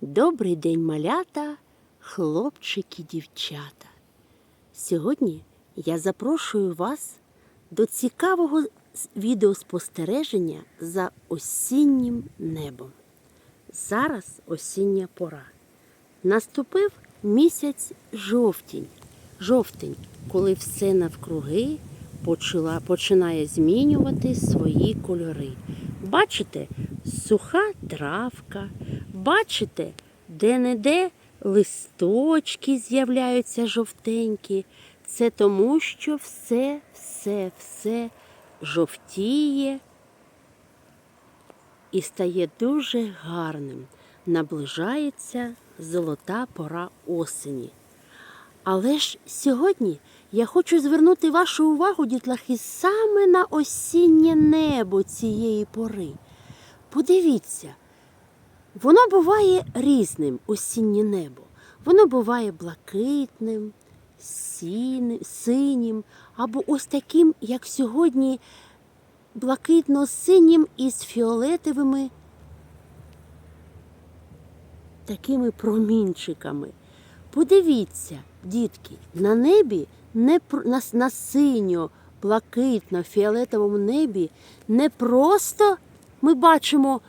Добрий день, малята, хлопчики, дівчата. Сьогодні я запрошую вас до цікавого відеоспостереження за осіннім небом. Зараз осіння пора. Наступив місяць жовтень, жовтень, коли все навкруги почала, починає змінювати свої кольори. Бачите, суха травка, бачите, де-не-де листочки з'являються жовтенькі. Це тому, що все, все, все жовтіє і стає дуже гарним. Наближається золота пора осені. Але ж сьогодні я хочу звернути вашу увагу, дітлахи, саме на осіннє небо цієї пори. Подивіться, воно буває різним осіннє небо. Воно буває блакитним, синім, або ось таким, як сьогодні, блакитно-синім із фіолетовими такими промінчиками. Подивіться, дітки, на небі не на, на синьо, блакитно, фіолетовому небі не просто ми бачимо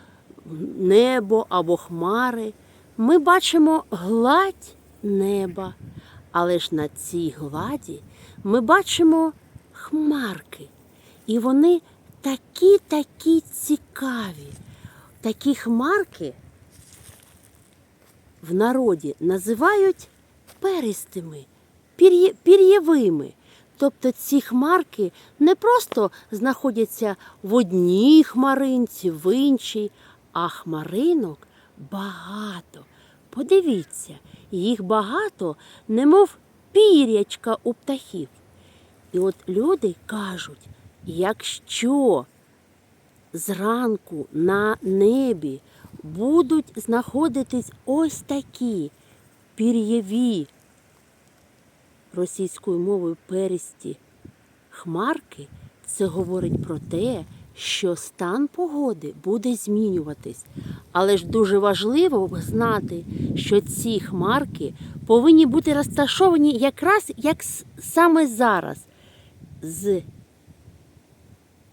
небо або хмари, ми бачимо гладь неба. Але ж на цій гладі ми бачимо хмарки. І вони такі-такі цікаві. Такі хмарки в народі називають перистими, пір'є- пір'євими. Тобто ці хмарки не просто знаходяться в одній хмаринці, в іншій, а хмаринок багато. Подивіться, їх багато, немов пірячка у птахів. І от люди кажуть, якщо зранку на небі будуть знаходитись ось такі пір'єві російською мовою перисті хмарки, це говорить про те, що стан погоди буде змінюватись. Але ж дуже важливо знати, що ці хмарки повинні бути розташовані якраз як саме зараз, з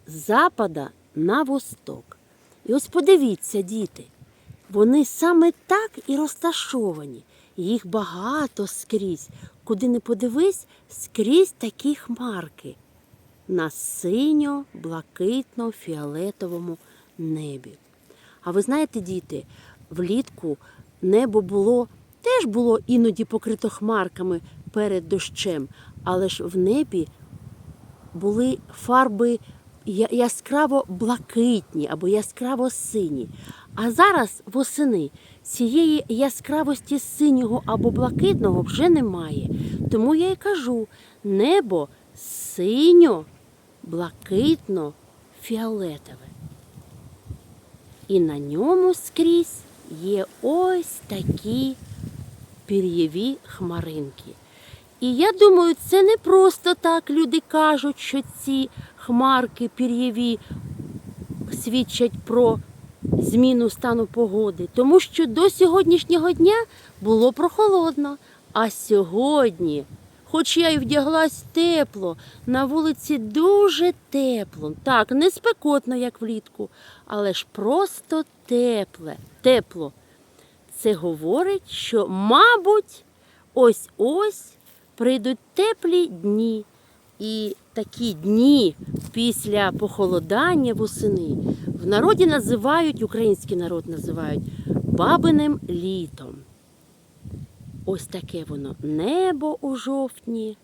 запада на восток. І ось подивіться, діти, вони саме так і розташовані. Їх багато скрізь. Куди не подивись, скрізь такі хмарки на синьо-блакитно-фіолетовому небі. А ви знаєте, діти, влітку небо було теж було іноді покрито хмарками перед дощем, але ж в небі були фарби яскраво блакитні або яскраво сині. А зараз восени цієї яскравості синього або блакитного вже немає. Тому я й кажу: небо синьо, блакитно, фіолетове. І на ньому скрізь є ось такі пір'єві хмаринки. І я думаю, це не просто так люди кажуть, що ці хмарки пір'єві свідчать про зміну стану погоди, тому що до сьогоднішнього дня було прохолодно. А сьогодні, хоч я й вдяглась тепло, на вулиці дуже тепло. Так, не спекотно, як влітку, але ж просто тепле, тепло. Це говорить, що, мабуть, ось-ось прийдуть теплі дні. І такі дні після похолодання восени в народі називають, український народ називають бабиним літом. Ось таке воно небо у жовтні,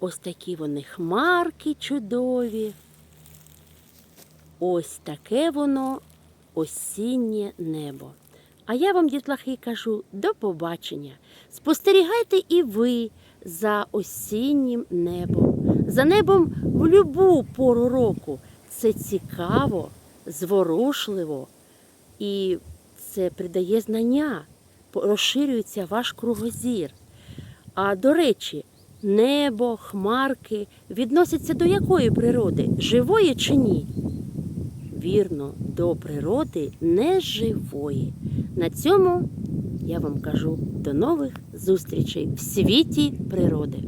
ось такі вони хмарки чудові. Ось таке воно осіннє небо. А я вам, дітлахи, кажу до побачення. Спостерігайте і ви за осіннім небом, за небом в любу пору року. Це цікаво, зворушливо і це придає знання, розширюється ваш кругозір. А до речі, небо, хмарки відносяться до якої природи? Живої чи ні? Вірно, до природи неживої. На цьому я вам кажу до нових зустрічей в світі природи.